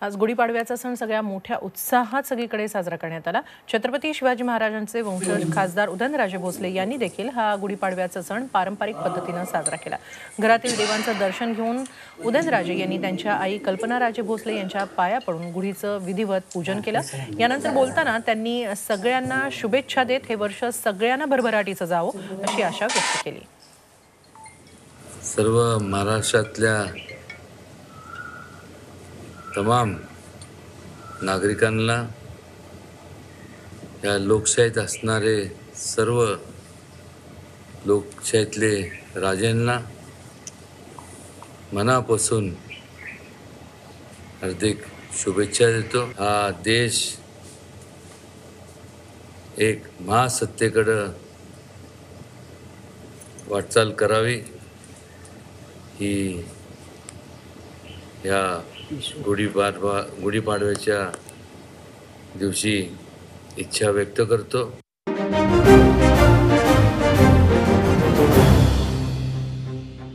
आज गुढीपाडव्याचा सण सगळ्या मोठ्या उत्साहात सगळीकडे साजरा करण्यात आला. छत्रपती शिवाजी महाराजांचे वंशज खासदार उदयनराजे भोसले यांनी देखील हा गुढीपाडव्याचा सण पारंपरिक पद्धतीनं साजरा केला. घरातील देवांचं दर्शन घेऊन उदयनराजे यांनी त्यांच्या आई कल्पनाराजे भोसले यांच्या पाया पडून गुढीचं विधिवत पूजन केलं. यानंतर बोलताना त्यांनी सगळ्यांना शुभेच्छा देत हे वर्ष सगळ्यांना भरभराटीचं जावं अशी आशा व्यक्त केली. सर्व महाराष्ट्रातल्या तमाम नागरिकांना या लोकशाहीत असणारे सर्व लोकशाहीतले राजांना मनापासून हार्दिक शुभेच्छा देतो. हा देश एक महासत्तेकडं वाटचाल करावी. ही या गुढीपाडवा गुढीपाडव्याच्या दिवशी इच्छा व्यक्त करतो.